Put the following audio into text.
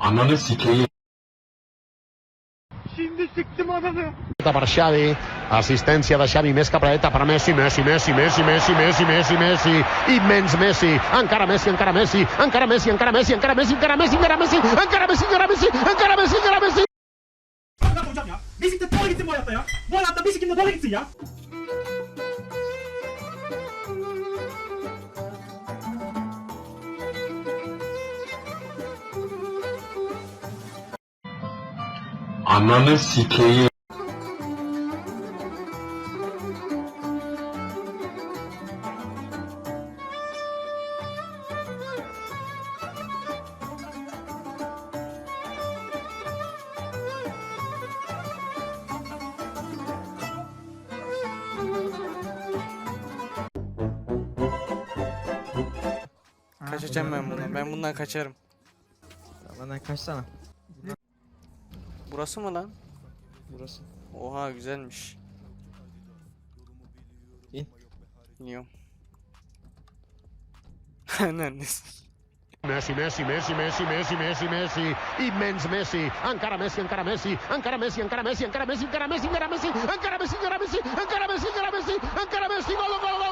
Ananı sikeyim. per Xavi, assistència de Xavi més dreta per Messi, Messi, Messi, Messi, Messi, Messi, Messi, Messi, immens Messi, encara Messi, encara Messi, encara Messi, encara Messi, encara Messi, encara Messi, encara Messi, encara Messi, encara Messi, encara Messi, encara Messi. Bırak hocam ya. Bisiklet doğru gitsin bu hayatta ya. Bu hayatta bisikletle doğru gitsin ya. Ananı sikeyim. Kaçacağım ben bundan. Ben bundan kaçarım. Benden kaçsana. Burası mı lan? Burası. Oha güzelmiş. İn. İniyorum. Ananı s- Messi, Messi, Messi, Messi, Messi, Messi, Messi, immens Messi, encara Messi, encara Messi, encara Messi, encara Messi, encara Messi, encara Messi, encara Messi, encara Messi, encara Messi, encara Messi, encara Messi, encara Messi, gol, gol, gol,